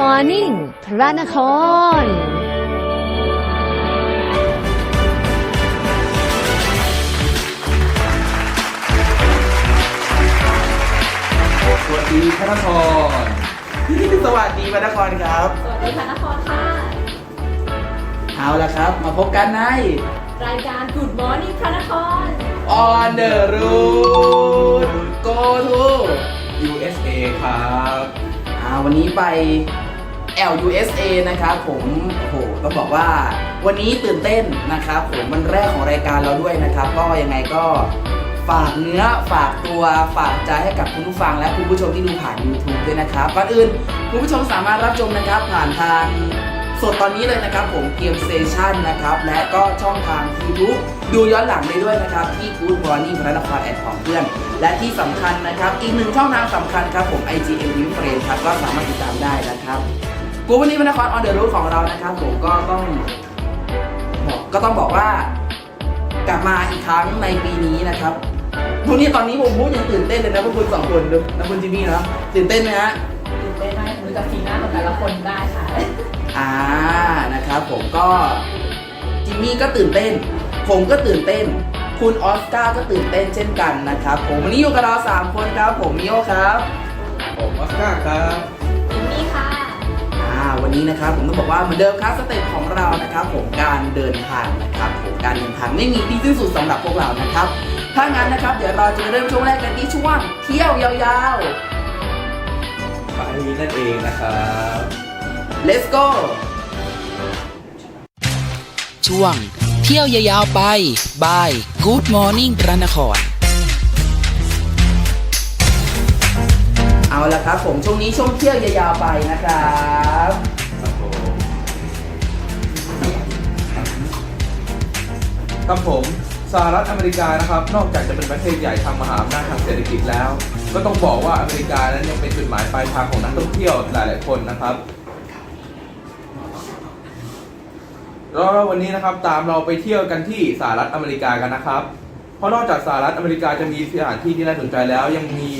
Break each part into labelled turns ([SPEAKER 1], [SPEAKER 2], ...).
[SPEAKER 1] Morning พระนคร
[SPEAKER 2] สวัสดีพระนคร สวัสดีพระนครครับ
[SPEAKER 3] สวัสดีค่ะนครค่ะ
[SPEAKER 2] เอาละครับ มาพบกันใน
[SPEAKER 3] รายการ Good Morning พระนคร
[SPEAKER 2] On the Road Go to USA ครับ อ่าวันนี้ไป LUSA นะครับผมโอ้โหต้องบอกว่าวันนี้ตื่นเต้นนะครับผมวันแรกของรายการเราด้วยนะครับ ก็ยังไงก็ฝากเนื้อฝากตัวฝากใจให้กับคุณผู้ฟังและคุณผู้ชมที่ดูผ่าน YouTube ด้วยนะครับก่อนอื่นคุณผู้ชมสามารถรับชมนะครับผ่านทางสดตอนนี้เลยนะครับผมเกม Station นะครับและก็ช่องทาง YouTube ดูย้อนหลังได้ด้วยนะครับที่ Good Morning พระนครแอดของเพื่อน และที่สำคัญนะครับ อีกหนึ่งช่องทางสำคัญครับผม IGM w i n f r a m e ครับก็สามารถติดตามได้นะครับ กูวันนี้พระนครออนเดอร์รูของเรานะครับผมก็ต้องบอกก็ต้องบอกว่ากลับมาอีกครั้งในปีนี้นะครับพวกนี้ตอนนี้ผมพูดยังตื่นเต้นเลยนะพวกคุณสองคนดูนะคุณจิมมี่เนาะตื่นเต้นไหมฮะ
[SPEAKER 3] ตื่นเต้นมากรู้จักสีหน้าของแต่ละคนได้ค่ะ
[SPEAKER 2] อ่านะครับผมก็จิมมี่ก็ตื่นเต้น ผมก็ตื่นเต้น คุณออสการ์ก็ตื่นเต้นเช่นกันนะครับ ผมวันนี้อยู่กับเราสามคนครับ ผมมิโอครับ
[SPEAKER 4] ผมออสการ์ครับ
[SPEAKER 3] จิมมี่ค่ะ
[SPEAKER 2] อ่าวั นนี้นะครับผมต้องบอกว่าเหมือนเดิมครับสเต็ปของเรานะครับผมการเดินทางนะครับผมการเดินทางไม่มีที่สิ้นสุดสำหรับพวกเรานะครับถ้างั้นนะครับ เดี๋ยวเราจะเริ่มช่วงแรกกันที่ช่วงเที่ยวยาว
[SPEAKER 4] ไปนั่นเองนะครับ
[SPEAKER 2] ๆ let's go
[SPEAKER 5] ช่วงเที่ยวยาวๆไปบาย Good Morning พระนคร
[SPEAKER 2] เอาละครับผมช่วงนี้ช่วงเที่ยวยาวๆไปนะครับ
[SPEAKER 4] ครับผมสหรัฐอเมริกานะครับ นอกจากจะเป็นประเทศใหญ่ทางมหาอำนาจทางเศรษฐกิจแล้ว ก็ต้องบอกว่าอเมริกานั้นยังเป็นจุดหมายปลายทางของนักท่องเที่ยวหลาย ๆ คนนะครับแล้ววันนี้นะครับตามเราไปเที่ยวกันที่สหรัฐอเมริกากันนะครับ เพราะนอกจากสหรัฐอเมริกาจะมีสถานที่ที่น่าสนใจแล้ว ยังมี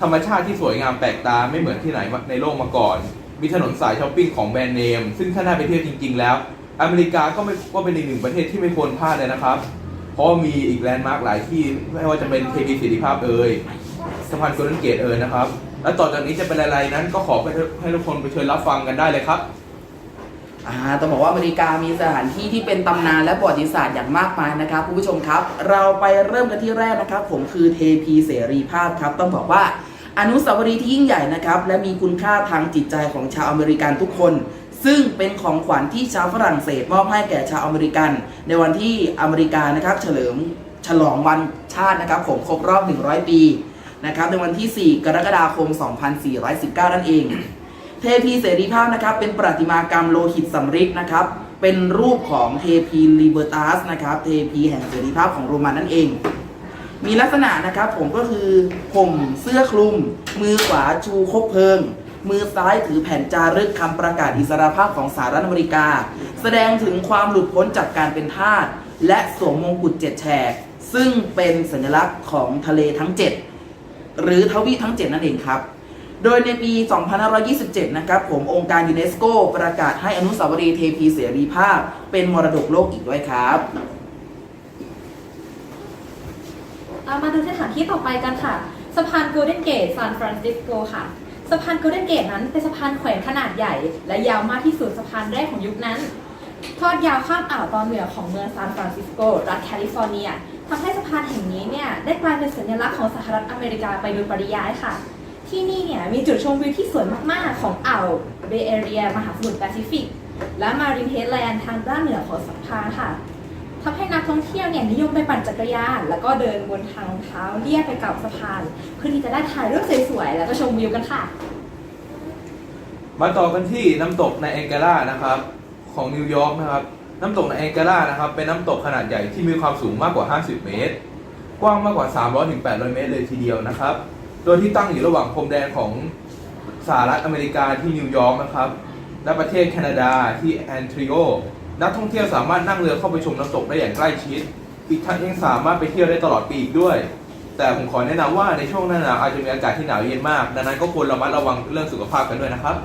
[SPEAKER 4] ธรรมชาติที่สวยงามแปลกตาไม่เหมือนที่ไหนในโลกมาก่อน มีถนนสายช้อปปิ้งของแบรนด์เนม ซึ่งถ้าน่าไปเที่ยวจริง ๆ แล้ว อเมริกาก็ไม่ก็เป็นอีกหนึ่งประเทศที่ไม่ควรพลาดเลยนะครับ เพราะมีอีกแลนด์มาร์กหลายที่ไม่ว่าจะเป็นเทพีสิริภาพเอ่ยสะพานโกลเด้นเกตเอ่ยนะครับ และต่อจากนี้จะเป็นอะไรนั้นก็ขอให้ใหทุกคนไปเชิญรับฟังกันได้เลยครับ
[SPEAKER 2] อ่าต้องบอกว่าอเมริกามีสถานที่ที่เป็นตำนานและประวัติศาสตร์อย่างมากมายนะครับคุณผู้ชมครับ เราไปเริ่มกันที่แรกนะครับ ผมคือเทพีเสรีภาพครับ ต้องบอกว่า อนุสาวรีย์ที่ยิ่งใหญ่นะครับ และมีคุณค่าทางจิตใจของชาวอเมริกันทุกคน ซึ่งเป็นของขวัญที่ชาวฝรั่งเศสมอบให้แก่ชาวอเมริกัน ในวันที่อเมริกานะครับ เฉลิมฉลองวันชาตินะครับผมครบรอบ 100 ปีนะครับในวันที่ 4 กรกฎาคม 2419 นั่นเอง เทพีเสรีภาพนะครับ เป็นประติมากรรมโลหิตสำริดนะครับ เป็นรูปของเทพีลิเบอร์ตัสนะครับ เทพีแห่งเสรีภาพของโรมันนั่นเอง มีลักษณะนะครับผมก็คือผมเสื้อคลุม มือขวาชูคบเพลิง มือซ้ายถือแผ่นจารึกคำประกาศอิสรภาพของสหรัฐอเมริกา แสดงถึงความหลุดพ้นจากการเป็นทาสและสวมมงกุฎเจ็ดแฉก ซึ่งเป็นสัญลักษณ์ของทะเลทั้ง 7 หรือทวีปทั้ง 7 นั่นเองครับ โดยในปี 2527 นะครับผมองค์การยูเนสโกประกาศให้อนุสาวรีย์เทพีเสรีภาพ เป็นมรดกโลกอีกด้วยครับ
[SPEAKER 3] เรามาดูสถานที่ต่อไปกันค่ะ สะพาน Golden Gate ซานฟรานซิสโกค่ะ สะพาน Golden Gate นั้นเป็นสะพานแขวนขนาดใหญ่ และยาวมากที่สุดสะพานแรกของยุคนั้น ทอดยาวข้ามอ่าวตอนเหนือของเมืองซานฟรานซิสโก รัฐแคลิฟอร์เนียทำให้สะพานแห่งนี้เนี่ยได้กลายเป็นสัญลักษณ์ของสหรัฐอเมริกาไปโดยปริยายค่ะ ที่นี่เนี่ยมีจุดชมวิวที่สวยมากๆ ของอ่าวเบย์แอเรียมหาสมุทรแปซิฟิก และมารินเฮดแลนด์ทางด้านเหนือของสะพานค่ะ ทำให้นักท่องเที่ยวเนี่ยนิยมไปปั่นจักรยาน แล้วก็เดินบนทางเท้าเลียบไปกับสะพาน เพื่อที่จะได้ถ่ายรูปสวยๆ แล้วก็ชมวิวกันค่ะ
[SPEAKER 4] มาต่อกันที่น้ำตกในแองเกล่านะครับของนิวยอร์กนะครับ น้ำตกในแองเกล่านะครับ เป็นน้ำตกขนาดใหญ่ที่มีความสูงมากกว่า 50 เมตร กว้างมากกว่า 300ถึง800 เมตรเลยทีเดียวนะครับ โดยที่ตั้งอยู่ระหว่างพรมแดนของสหรัฐอเมริกาที่นิวยอร์กนะครับ และประเทศแคนาดาที่แอนทริโอ นักท่องเที่ยวสามารถนั่งเรือเข้าไปชมน้ำตกได้อย่างใกล้ชิด อีกทั้งยังสามารถไปเที่ยวได้ตลอดปีอีกด้วย แต่ผมขอแนะนำว่าในช่วงหน้าหนาวอาจจะมีอากาศที่หนาวเย็นมาก ดังนั้นก็ควรระมัดระวังเรื่องสุขภาพกันด้วยนะครับ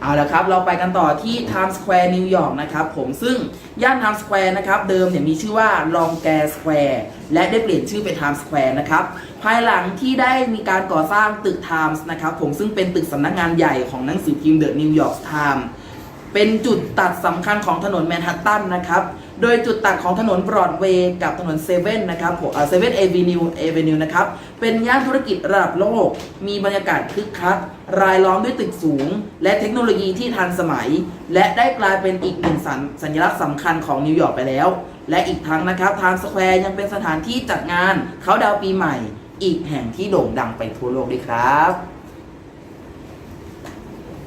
[SPEAKER 2] เอาละครับ เราไปกันต่อที่ Times Square นิวยอร์กนะครับผมซึ่งย่าน Times Square นะครับเดิมเนี่ยมีชื่อว่า Longair Square และได้เปลี่ยนชื่อเป็น Times Square นะครับภายหลังที่ได้มีการก่อสร้างตึก Times นะครับผมซึ่งเป็นตึกสำนักงานใหญ่ของหนังสือพิมพ์ The New York Times เป็นจุดตัดสำคัญของถนนแมนฮัตตันนะครับ โดยจุดตัดของถนนบรอดเวย์กับถนนเซเว่นนะครับเซเว่นเอวินิวเอวินิวนะครับ เป็นย่านธุรกิจระดับโลก มีบรรยากาศคึกคัก รายล้อมด้วยตึกสูง และเทคโนโลยีที่ทันสมัย และได้กลายเป็นอีกหนึ่งสัญสญลักษณ์สำคัญของนิวยอร์กไปแล้ว และอีกทั้งนะครับทางสแควร์ยังเป็นสถานที่จัดงานเขาดาวปีใหม่ อีกแห่งที่โด่งดังไปทั่วโลกด้วยครับ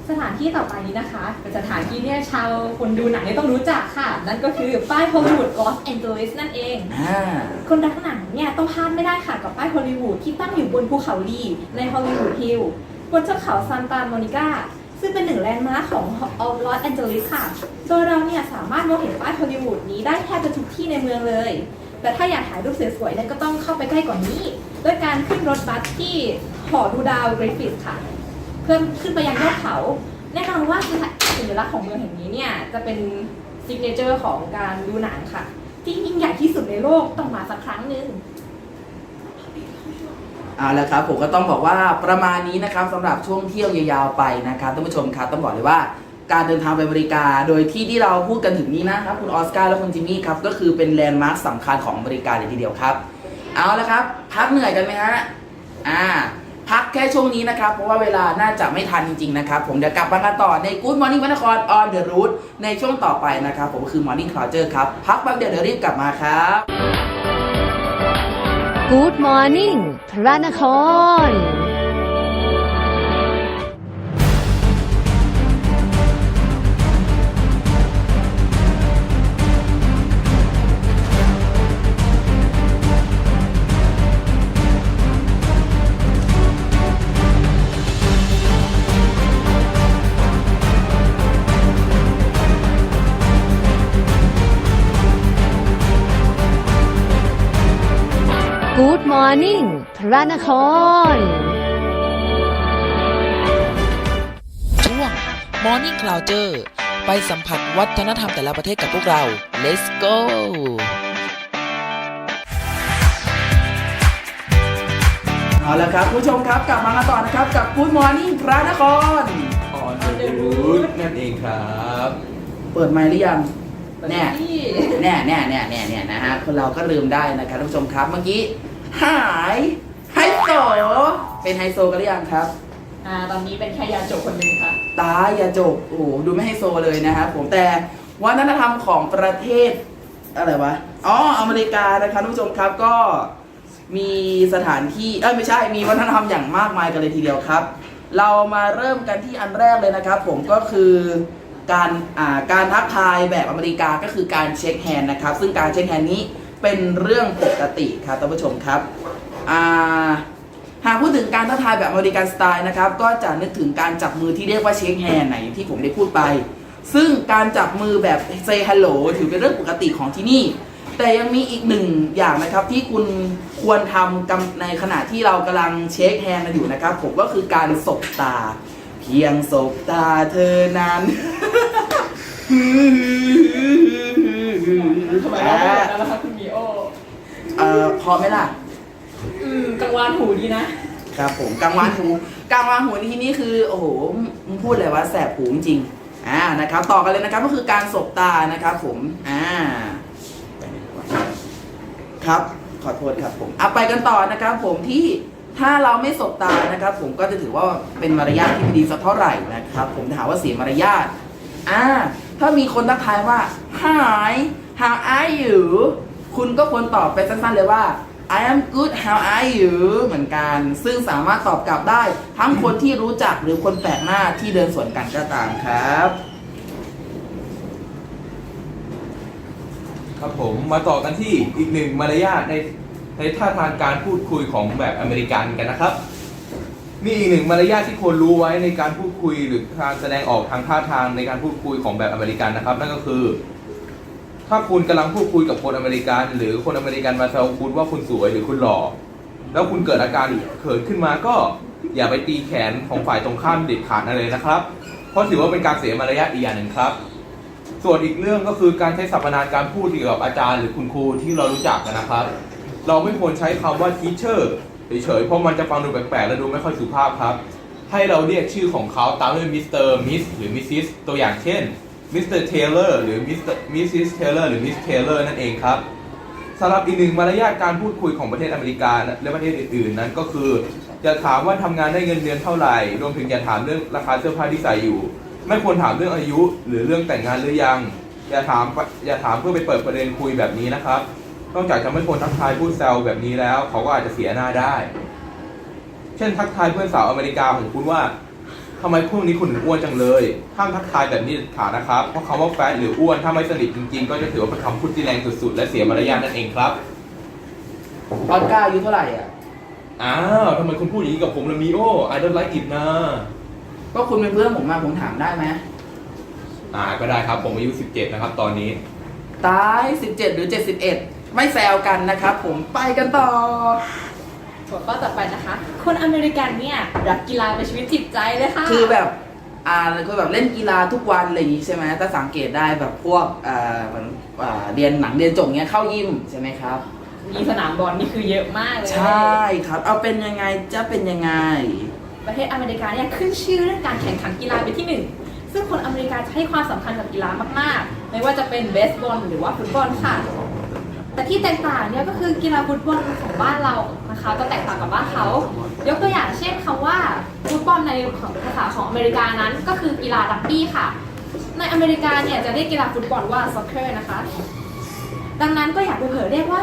[SPEAKER 3] สถานที่ต่อไปนี้นะคะ เป็นสถานที่เนี่ยชาวคนดูหนังเนี่ยต้องรู้จักค่ะ นั่นก็คือป้ายฮอลลีวูดลอสแอนเจลิสนั่นเอง
[SPEAKER 2] อ่า
[SPEAKER 3] คนรักหนังเนี่ยต้องพลาดไม่ได้ค่ะกับป้ายฮอลลีวูดที่ตั้งอยู่บนภูเขาลีในฮอลลีวูดฮิลล์บนเทือกเขาซานตาโมนิกาซึ่งเป็นหนึ่งแลนด์มาร์คของออลอสแอนเจลิสค่ะ โดยเราเนี่ยสามารถมองเห็นป้ายฮอลลีวูดนี้ได้แทบจะทุกที่ในเมืองเลย แต่ถ้าอยากถ่ายรูปสวยๆเนี่ยก็ต้องเข้าไปใกล้กว่านี้ ด้วยการขึ้นรถบัสที่หอดูดาวกริฟฟิธค่ะเพื่อขึ้นไปยังยอดเขา แน่นอนว่าสัญลักษณ์ของเมืองแห่งนี้เนี่ยจะเป็นซิกเนเจอร์ของการดูหนังค่ะ ที่ยิ่งใหญ่ที่สุดในโลกต้องมาสักครั้งหนึ่ง
[SPEAKER 2] เอาละครับผมก็ต้องบอกว่าประมาณนี้นะครับสำหรับช่วงเที่ยวยาวๆไปนะครับท่านผู้ชมครับต้องบอกเลยว่า การเดินทางไปอเมริกา โดยที่ที่เราพูดกันถึงนี้นะครับคุณออสการ์และคุณจิมมี่ครับก็คือเป็นแลนด์มาร์คสำคัญของอเมริกาเลยทีเดียวครับ เอาละครับ พักเหนื่อยกันไหมฮะอ่า พักแค่ช่วงนี้นะครับ เพราะว่าเวลาน่าจะไม่ทันจริง ๆ นะครับ ผมเดี๋ยวกลับมากันต่อใน Good Morning พระนคร on the road ในช่วงต่อไปนะครับ ผมคือ Morning Clouder ครับ พักแป๊บเดียวเดี๋ยวรีบกลับมาครับ
[SPEAKER 1] Good Morning พระนคร Morning พระนคร
[SPEAKER 5] ช่วง Morning Clouder ไปสัมผัสวัฒนธรรมแต่ละประเทศกับพวกเรา Let's go
[SPEAKER 2] เอาละครับคุณผู้ชมครับกลับมากันต่อนะครับกับ Good Morning พระนคร
[SPEAKER 4] ออนเดอะรูทนั่นเองครับ
[SPEAKER 2] เปิดไมค์หรือยังแน่
[SPEAKER 3] ที่
[SPEAKER 2] แน่แน่แน่แน่แน่นะฮะคนเราก็ลืมได้นะครับท่านผู้ชมครับเมื่อกี้ หายไฮโซเป็นไฮโซกันหรือยังครับ
[SPEAKER 3] อ่า ตอนนี้เป็นแค่ยาจกคนหนึ่งค่ะ
[SPEAKER 2] ตาอย่าจบโอ้โหดูไม่ไฮโซเลยนะครับผมแต่วัฒนธรรมของประเทศอะไรวะอ๋ออเมริกานะครับท่านผู้ชมครับก็มีสถานที่เอ้ยไม่ใช่มีวัฒนธรรมอย่างมากมายกันเลยทีเดียวครับ เรามาเริ่มกันที่อันแรกเลยนะครับ ผมก็คือการอ่าการทักทายแบบอเมริกาก็คือการเช็คแฮนด์นะครับ ซึ่งการเช็คแฮนด์นี้ เป็นเรื่องปกติครับท่านผู้ชมครับหากพูดถึงการทักทายแบบอเมริกันสไตล์นะครับ ก็จะนึกถึงการจับมือที่เรียกว่าเช็คแฮนด์ไหนที่ผมได้พูดไป ซึ่งการจับมือแบบ say hello ถือเป็นเรื่องปกติของที่นี่ แต่ยังมีอีกหนึ่งอย่างนะครับที่คุณควรทำในขณะที่เรากำลังเช็คแฮนด์กันอยู่นะครับ ผมก็คือการสบตา เพียงสบตาเธอนั้น
[SPEAKER 3] ทำไม
[SPEAKER 2] เอ่อพอไหมล่ะ
[SPEAKER 3] อืมกังวานหูดีนะ
[SPEAKER 2] ครับผมกลางวานหูกลางวานหูในที่นี้คือโอ้โหมึงพูดเลยว่าแสบหูจริงๆอ่านะครับ ต่อกันเลยนะครับก็คือการสบตานะครับ ผมอ่าครับขอโทษครับผมเอาไปกันต่อนะครับ ผมที่ถ้าเราไม่สบตานะครับ ผมก็จะถือว่าเป็นมารยาทที่ไม่ดีสักเท่าไหร่นะครับ ผมถามว่าเสียมารยาทอ่าถ้ามีคนทักทายว่า Hi how are you คุณก็ควรตอบไปสั้นๆเลยว่า I am good how are you เหมือนกัน ซึ่งสามารถตอบกลับได้ ทั้งคนที่รู้จักหรือคนแปลกหน้าที่เดินสวนกันก็ตามครับ
[SPEAKER 4] ครับผมมาต่อกันที่อีกหนึ่งมารยาทในในท่าทางการพูดคุยของแบบอเมริกันกันนะครับมีอีกหนึ่งมารยาทที่ควรรู้ไว้ในการพูดคุยหรือการแสดงออกทางท่าทางในการพูดคุยของแบบอเมริกันนะครับ นั่นก็คือ ถ้าคุณกำลังพูดคุยกับคนอเมริกัน หรือคนอเมริกันมาแซวคุณว่าคุณสวยหรือคุณหล่อ แล้วคุณเกิดอาการเขินขึ้นมาก็อย่าไปตีแขนของฝ่ายตรงข้ามเด็ดขาดอะไรนะครับ เพราะถือว่าเป็นการเสียมารยาทอีกอย่างหนึ่งครับ ส่วนอีกเรื่องก็คือการใช้สรรพนามการพูดเกี่ยวกับอาจารย์หรือคุณครูที่เรารู้จักกันนะครับ เราไม่ควรใช้คำว่า teacher เฉยๆเพราะมันจะฟังดูแปลกๆและดูไม่ค่อยสุภาพครับ ให้เราเรียกชื่อของเขาตามด้วย Mr. Miss หรือ Mrs. ตัวอย่างเช่น Mr. Taylor หรือ Mr. Mrs. Taylor หรือ Miss Taylor นั่นเองครับสำหรับอีกหนึ่งมารยาทการพูดคุยของประเทศอเมริกาและประเทศอื่นๆ นั้นก็คืออย่าถามว่าทำงานได้เงินเดือนเท่าไหร่ รวมถึงอย่าถามเรื่องราคาเสื้อผ้าที่ใส่อยู่ ไม่ควรถามเรื่องอายุหรือเรื่องแต่งงานหรือยัง อย่าถามอย่าถามเพื่อไปเปิดประเด็นคุยแบบนี้นะครับ นอกจากจะไม่ควรทักทายพูดแซวแบบนี้แล้ว เขาก็อาจจะเสียหน้าได้ เช่นทักทายเพื่อนสาวอเมริกาของคุณว่า ทำไมพวกนี้คุณถึงอ้วนจังเลย ห้ามทักทายแบบนี้เด็ดขาดนะครับ เพราะคำว่าแฟตหรืออ้วนถ้าไม่สนิทจริงๆ ก็จะถือว่าเป็นคำพูดที่แรงสุดๆ และเสียมารยาทนั่นเองครับ
[SPEAKER 2] ออสการ์อายุเท่าไหร่อะ
[SPEAKER 4] อ้าวทำไมคุณพูดอย่างนี้กับผมล่ะมีโอ I don't like it นะ
[SPEAKER 2] ก็คุณเป็นเพื่อนผมมาผมถามได้ไหม
[SPEAKER 4] อ่าก็ได้ครับผมอายุ 17 นะครับ ตอนนี้
[SPEAKER 2] ตาย 17 หรือ 71 ไม่แซวกันนะครับผมไปกันต่อ
[SPEAKER 3] หัวข้อต่อไปนะคะ คนอเมริกันเนี่ยรักกีฬาเป็นชีวิตจิตใจเลยค่ะ
[SPEAKER 2] คือแบบอ่าคือแบบเล่นกีฬาทุกวันอะไรอย่างงี้ใช่ไหมถ้าสังเกตได้แบบพวกอ่าเหมือนอ่าเรียนหนังเรียนจบเงี้ยเข้ายิมใช่ไหมครับ
[SPEAKER 3] มีสนามบอลนี่คือเยอะมากเลย
[SPEAKER 2] ใช่ครับ เอาเป็นยังไงจะเป็นยังไง
[SPEAKER 3] ประเทศอเมริกาเนี่ยขึ้นชื่อเรื่องการแข่งขันกีฬาเป็นที่หนึ่งซึ่งคนอเมริกาจะให้ความสำคัญกับกีฬามากๆ ไม่ว่าจะเป็นเบสบอลหรือว่าฟุตบอลค่ะ แต่ที่แตกต่างเนี่ยก็คือกีฬาฟุตบอลของบ้านเรานะคะจะแตกต่างกับบ้านเขา ยกตัวอย่างเช่นคำว่าฟุตบอลในของภาษาของอเมริกานั้น ก็คือกีฬารักบี้ค่ะ ในอเมริกาเนี่ยจะเรียกกีฬาฟุตบอลว่าซ็อกเกอร์นะคะ ดังนั้นก็อยากไปเผยเรียกว่า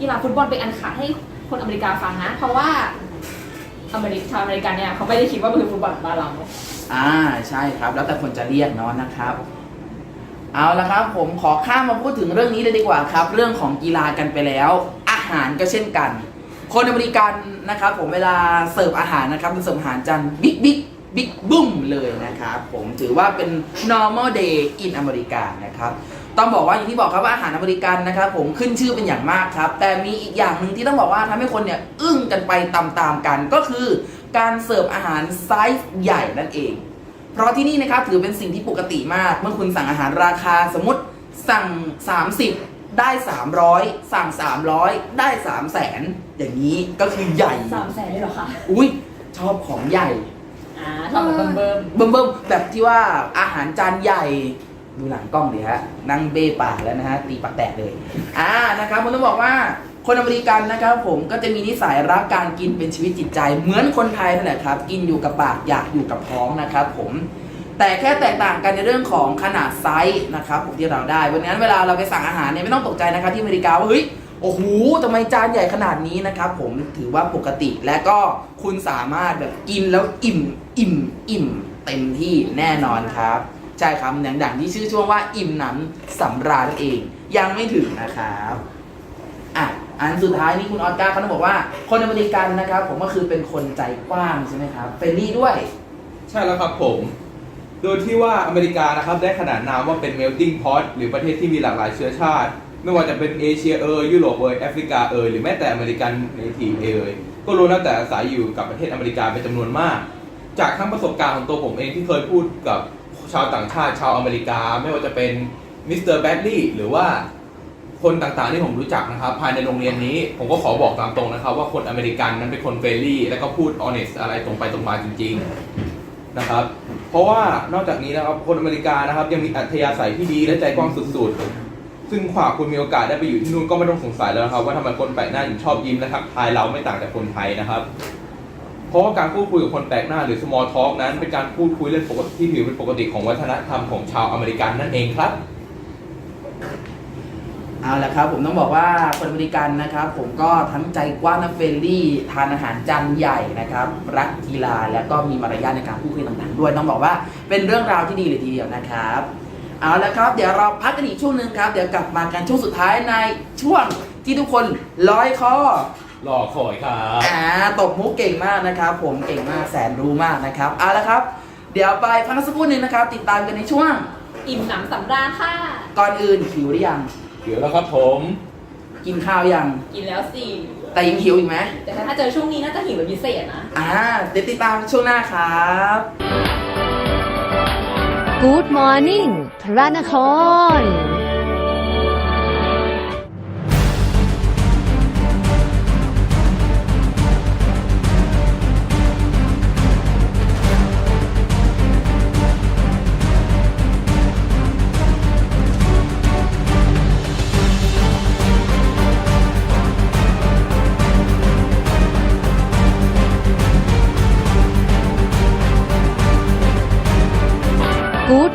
[SPEAKER 3] กีฬาฟุตบอลเป็นอันขาดให้คนอเมริกาฟังนะ เพราะว่าอเมริกชาวอเมริกันเนี่ยเขาไม่ได้คิดว่ามันคือฟุตบอลบ้านเรา
[SPEAKER 2] อ่าใช่ครับ แล้วแต่คนจะเรียกเนาะนะครับ เอาละครับผมขอข้ามมาพูดถึงเรื่องนี้เลยดีกว่าครับ เรื่องของกีฬากันไปแล้ว อาหารก็เช่นกัน คนอเมริกันนะครับผมเวลาเสิร์ฟอาหารนะครับเสิร์ฟอาหารจันบิ๊กบิ๊กบิ๊กบุ้มเลยนะครับผมถือว่าเป็น normal day in อเมริกานะครับต้องบอกว่าอย่างที่บอกครับว่าอาหารอเมริกันนะครับผมขึ้นชื่อเป็นอย่างมากครับ แต่มีอีกอย่างหนึ่งที่ต้องบอกว่าทำให้คนเนี่ยอึ้งกันไปตามๆกันก็คือการเสิร์ฟอาหารไซส์ใหญ่นั่นเอง เพราะที่นี่นะครับถือเป็นสิ่งที่ปกติมาก เมื่อคุณสั่งอาหารราคาสมมติสั่ง 30 ได้ 300 สั่ง 300 ได้ 3 0 0แสนอย่างนี้ก็คือใหญ่
[SPEAKER 3] สามแสนเลยเหรอคะ
[SPEAKER 2] อุ้ยชอบของใหญ่
[SPEAKER 3] อ่าทำแบบเบิ่ม
[SPEAKER 2] เบิ่มเบิ่มๆแบบที่ว่าอาหารจานใหญ่ ดูหลังกล้องดิฮะนั่งเบ้ปากแล้วนะฮะตีปากแตกเลย อ่านะครับผมต้องบอกว่า คนอเมริกันนะครับผมก็จะมีนิสัยรักการกินเป็นชีวิตจิตใจ เหมือนคนไทยนั่นแหละครับ กินอยู่กับปากอยากอยู่กับท้องนะครับผมแต่แค่แตกต่างกันในเรื่องของขนาดไซส์นะครับผมที่เราได้วันนั้นเวลาเราไปสั่งอาหารเนี่ยไม่ต้องตกใจนะครับที่อเมริกาว่าเฮ้ยโอ้โหทำไมจานใหญ่ขนาดนี้นะครับผมถือว่าปกติและก็คุณสามารถแบบกินแล้วอิ่มอิ่มอิ่มเต็มที่แน่นอนครับใช่ครับอย่างดังที่ชื่อช่วงว่าอิ่มหนำสำราญเอง ยังไม่ถึงนะครับ อันสุดท้ายนี่คุณออสการ์เขาต้องบอกว่า คนอเมริกันนะครับ ผมก็คือเป็นคนใจกว้างใช่ไหมครับเฟรนลี่ด้วย
[SPEAKER 4] ใช่แล้วครับผม โดยที่ว่าอเมริกานะครับได้ขนานนามว่าเป็น melting pot หรือประเทศที่มีหลากหลายเชื้อชาติ ไม่ว่าจะเป็นเอเชียเอยยุโรปเอยแอฟริกาเอยหรือแม้แต่อเมริกันเนทีเอยก็รู้แล้วแต่อาศัยอยู่กับประเทศอเมริกาเป็นจำนวนมาก จากทั้งประสบการณ์ของตัวผมเองที่เคยพูดกับชาวต่างชาติชาวอเมริกา ไม่ว่าจะเป็นมิสเตอร์แบดลี่หรือว่า คนต่างๆที่ผมรู้จักนะครับ ภายในโรงเรียนนี้ ผมก็ขอบอกตามตรงนะครับ ว่าคนอเมริกันนั้นเป็นคนเฟรนลี่ และก็พูดออเนสอะไรตรงไปตรงมาจริง ๆนะครับ เพราะว่านอกจากนี้นะครับคนอเมริกานะครับ ยังมีอัธยาศัยที่ดีและใจกว้างสุดๆ ซึ่งขวาคุณมีโอกาสได้ไปอยู่ที่นู่นก็ไม่ต้องสงสัยแล้วครับ ว่าทำไมคนแปลกหน้าถึงชอบยิ้มและทักทายเราไม่ต่างจากคนไทยนะครับเพราะว่าการพูดคุยกับคนแปลกหน้าหรือ small talk นั้นเป็นการพูดคุยเรื่องปกติที่ถือเป็นปกติของวัฒนธรรมของชาวอเมริกันนั่นเองครับ
[SPEAKER 2] เอาละครับผมต้องบอกว่าคนอเมริกันนะครับ ผมก็ทั้งใจกว้างและเฟรนลี่ทานอาหารจานใหญ่นะครับรักกีฬาแล้วก็มีมารยาทในการพูดคุยต่างๆ ด้วยต้องบอกว่าเป็นเรื่องราวที่ดีเลยทีเดียวนะครับเอาละครับ เดี๋ยวเราพักกันอีกช่วงหนึ่งครับ เดี๋ยวกลับมากันช่วงสุดท้ายในช่วงที่ทุกคนร้อยคอ
[SPEAKER 4] รอคอยครับ
[SPEAKER 2] อ่าตบมุกเก่งมากนะครับ ผมเก่งมากแสนรู้มากนะครับเอาละครับ เดี๋ยวไปพักกันสักครู่หนึ่งนะครับ ติดตามกันในช่วง
[SPEAKER 3] ๆอิ่มหนำสำราญค่ะ
[SPEAKER 2] ก่อนอื่นหิวหรือยัง
[SPEAKER 4] เดี๋ยวแล้วครับผม
[SPEAKER 2] กินข้าวยัง
[SPEAKER 3] กินแล้วสิ
[SPEAKER 2] แต่ยังหิวอีกไหม
[SPEAKER 3] แต่ถ้าเจอช่วงนี้น่าจะหิวเป็นพิเศษนะ
[SPEAKER 2] อ่าเดี๋ยวติดตามช่วงหน้าครับ
[SPEAKER 1] Good Morning พระนคร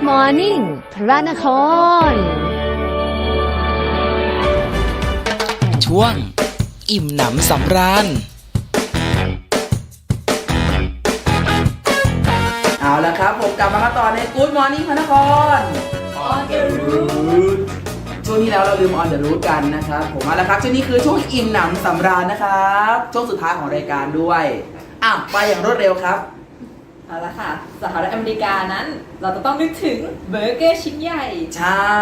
[SPEAKER 1] Good Morning พระนคร
[SPEAKER 5] ช่วง อิ่มหนำสำราญ
[SPEAKER 2] เอาละครับ ผมกลับมากันต่อใน Good Morning พระนคร
[SPEAKER 3] On the road
[SPEAKER 2] ช่วงที่แล้วเราลืม On the Road กันนะครับ ผมเอาละครับช่วงนี้คือช่วงอิ่มหนำสำราญนะครับ ช่วงสุดท้ายของรายการด้วยอ้าวไปอย่างรวดเร็วครับ
[SPEAKER 3] เอาละค่ะ สหรัฐอเมริกานั้น เราจะต้องนึกถึงเบอร์เกอร์ชิ้นใหญ่
[SPEAKER 2] ใช่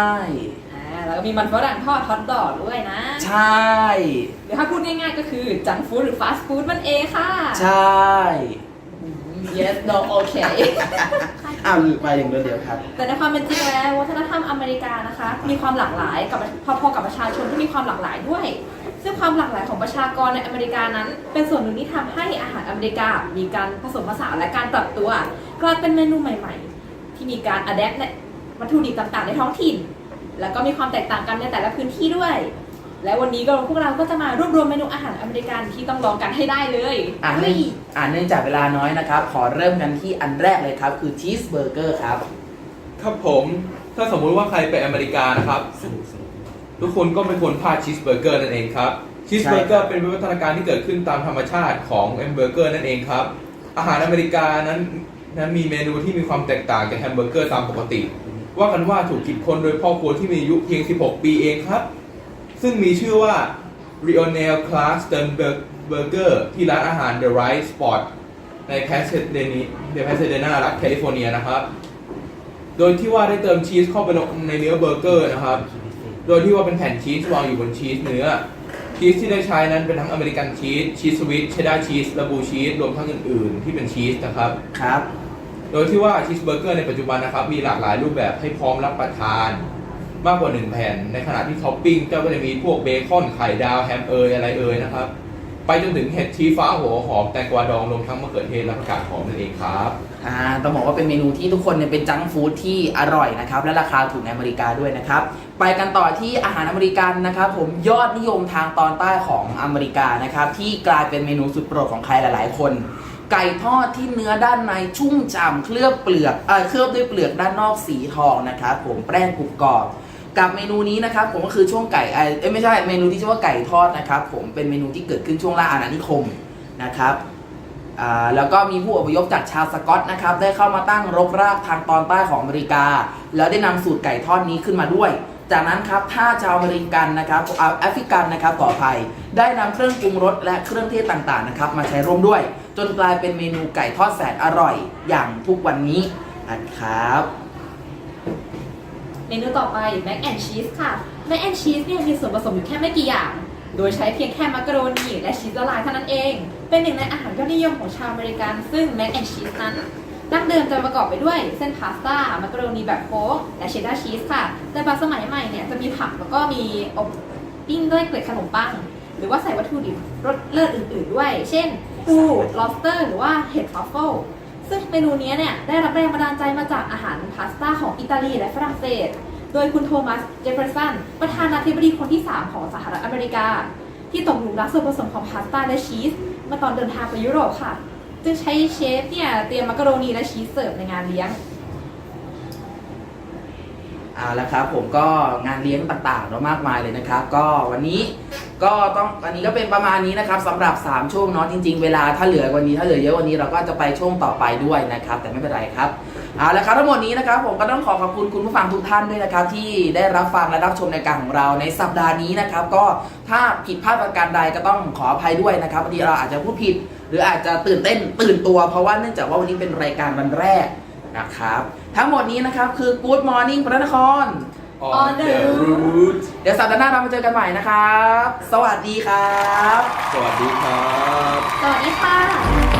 [SPEAKER 3] อ่าแล้วก็มีมันฝรั่งทอดฮอทดอกด้วยนะ
[SPEAKER 2] ใช่
[SPEAKER 3] หรือถ้าพูดง่ายๆก็คือจังฟู้ดหรือฟาสต์ฟู้ดมันเองค่ะ
[SPEAKER 2] ใช่
[SPEAKER 3] yes no okay
[SPEAKER 2] อ้าวไปอย่างรวดเร็วครับ
[SPEAKER 3] แต่ในความเป็นจริงแล้ววัฒนธรรมอเมริกานะคะ มีความหลากหลายกับพอๆกับประชาชนที่มีความหลากหลายด้วย ซึ่งความหลากหลายของประชากรในอเมริกานั้น เป็นส่วนหนึ่งที่ทำให้อาหารอเมริกา มีการผสมผสานและการปรับตัว กลายเป็นเมนูใหม่ ๆ ที่มีการอัดแอปวัตถุดิบต่างๆ ในท้องถิ่น แล้วก็มีความแตกต่างกันในแต่ละพื้นที่ด้วย และวันนี้ก็พวกเราก็จะมารวบรวมเมนูอาหารอเมริกันที่ต้องลองกันให้ได้เลย
[SPEAKER 2] อ่านเนื่องอ่านเนื่องจากเวลาน้อยนะครับ ขอเริ่มกันที่อันแรกเลยครับ คือชีสเบอร์เกอร์ครับ
[SPEAKER 4] ครับผม ถ้าสมมุติว่าใครไปอเมริกานะครับ ทุกคนก็ไม่ควรพลาดชีสเบอร์เกอร์นั่นเองครับชีสเบอร์เกอร์เป็นวิวัฒนาการที่เกิดขึ้นตามธรรมชาติของแฮมเบอร์เกอร์นั่นเองครับ อาหารอเมริกานั้นนั้นมีเมนูที่มีความแตกต่างจากแฮมเบอร์เกอร์ตามปกติ ว่ากันว่าถูกคิดค้นโดยพ่อครัวที่มีอายุเพียง 16 ปีเองครับ ซึ่งมีชื่อว่า r i o n e l Clark Sternberger ที่ร้านอาหาร The Right Spot ในแพสเซเดนีในแพสเซเดนารัฐแคลิฟอร์เนียนะครับ โดยที่ว่าได้เติมชีสเข้าไปในเนื้อเบอร์เกอร์นะครับ โดยที่ว่าเป็นแผ่นชีสวางอยู่บนชีสเนื้อ ชีสที่ได้ใช้นั้นเป็นทั้งอเมริกันชีส ชีสสวิตเชดดาร์ชีสและบลูชีส รวมทั้งอื่น ๆ ที่เป็นชีสนะครับ
[SPEAKER 2] ครับ
[SPEAKER 4] โดยที่ว่าชีสเบอร์เกอร์ในปัจจุบันนะครับ มีหลากหลายรูปแบบให้พร้อมรับประทาน มากกว่า 1 แผ่น ในขณะที่ท็อปปิ้งเจ้าก็จะมีพวกเบคอน ไข่ดาวแฮมเอยอะไรเอยนะครับ ไปจนถึงเห็ดชีฟ้าหัวหอมแตงกวาดองรวมทั้งมะเขือเทศและผักกาดหอมนั่นเองครับ
[SPEAKER 2] อ่าต้องบอกว่าเป็นเมนูที่ทุกคนเนี่ยเป็นจังก์ฟู้ดที่อร่อยนะครับ และราคาถูกในอเมริกาด้วยนะครับ ไปกันต่อที่อาหารอเมริกันนะครับผมยอดนิยมทางตอนใต้ของอเมริกานะครับที่กลายเป็นเมนูสุดโปรดของใครหลาย ๆ คน ไก่ทอดที่เนื้อด้านในชุ่มฉ่ำเคลือบเปลือกเอ่อเคลือบด้วยเปลือกด้านนอกสีทองนะครับผมแป้งกรุบกรอบกับเมนูนี้นะครับผมก็คือช่วงไก่เอ้ยไม่ใช่เมนูที่ชื่อว่าไก่ทอดนะครับผมเป็นเมนูที่เกิดขึ้นช่วงล่าอาณานิคมนะครับอ่าแล้วก็มีผู้อพยพจากชาวสกอตนะครับได้เข้ามาตั้งรกรากทางตอนใต้ของอเมริกา แล้วได้นำสูตรไก่ทอดนี้ขึ้นมาด้วย จากนั้นครับถ้าชาวอเมริกันนะครับอ่าแอฟริกันนะครับขออภัย ได้นำเครื่องปรุงรสและเครื่องเทศต่างๆนะครับมาใช้ร่วมด้วย จนกลายเป็นเมนูไก่ทอดแสนอร่อยอย่างทุกวันนี้นะครับ
[SPEAKER 3] เมนูต่อไปแม c แอนชีสค่ะแม c แอนชีสเนี่ยมีส่วนผสมอยู่แค่ไม่กี่อย่าง โดยใช้เพียงแค่มักกะโรนีและชีสละลายเท่านั้นเอง เป็นหนึ่งในอาหารยอดนิยมของชาวอเมริกัน ซึ่งแม c แอนชีสนั้น ดั้งเดิมจะประกอบไปด้วยเส้นพาสต้ามักกะโรนีแบบโค้งและเชดดาร์ชีสค่ะ แต่บางสมัยใหม่เนี่ยจะมีผักแล้วก็มีอบปิ้งด้วยเกล็ดขนมปัง หรือว่าใส่วัตถุดิบรสเลิศอื่นๆด้วย เช่นปู lobster หรือว่าเห็ดทรัฟเฟิลซึ่งเมนูนี้เนี่ยได้รับแรงบันดาลใจมาจากอาหารพาสต้าของอิตาลีและฝรั่งเศส โดยคุณโทมัส เจฟเฟอร์สัน ประธานาธิบดีคนที่ 3 ของสหรัฐอเมริกา ที่ตกหลุมรักส่วนผสมของพาสต้าและชีสเมื่อตอนเดินทางไปยุโรปค่ะ จึงใช้เชฟเนี่ยเตรียมมักกะโรนีและชีสเสิร์ฟในงานเลี้ยง
[SPEAKER 2] เอาละครับผมก็งานเลี้ยงต่างๆเนาะมากมายเลยนะครับ ก็วันนี้ก็ต้องวันนี้ก็เป็นประมาณนี้นะครับสำหรับ 3 ช่วงเนาะจริง ๆ เวลาถ้าเหลือกวันนี้ถ้าเหลือเยอะวันนี้เราก็จะไปช่วงต่อไปด้วยนะครับ แต่ไม่เป็นไรครับเอาละครับทั้งหมดนี้นะครับผมก็ต้องขอขอบคุณคุณผู้ฟังทุกท่านด้วยนะครับ ที่ได้รับฟังและรับชมในการของเราในสัปดาห์นี้นะครับ ก็ถ้าผิดพลาดประการใดก็ต้องขออภัยด้วยนะครับบางทีเราอาจจะพูดผิด หรืออาจจะตื่นเต้นตื่นตัวเพราะว่าเนื่องจากว่าวันนี้เป็นรายการวันแรกนะครับ ทั้งหมดนี้นะครับคือ Good Morning พระนคร
[SPEAKER 3] On the route
[SPEAKER 2] เดี๋ยวสัปดาห์หน้าเรามาเจอกันใหม่นะครับ สวัสดีครับ
[SPEAKER 4] สวัสดีครับ
[SPEAKER 3] สวัสดีค่ะ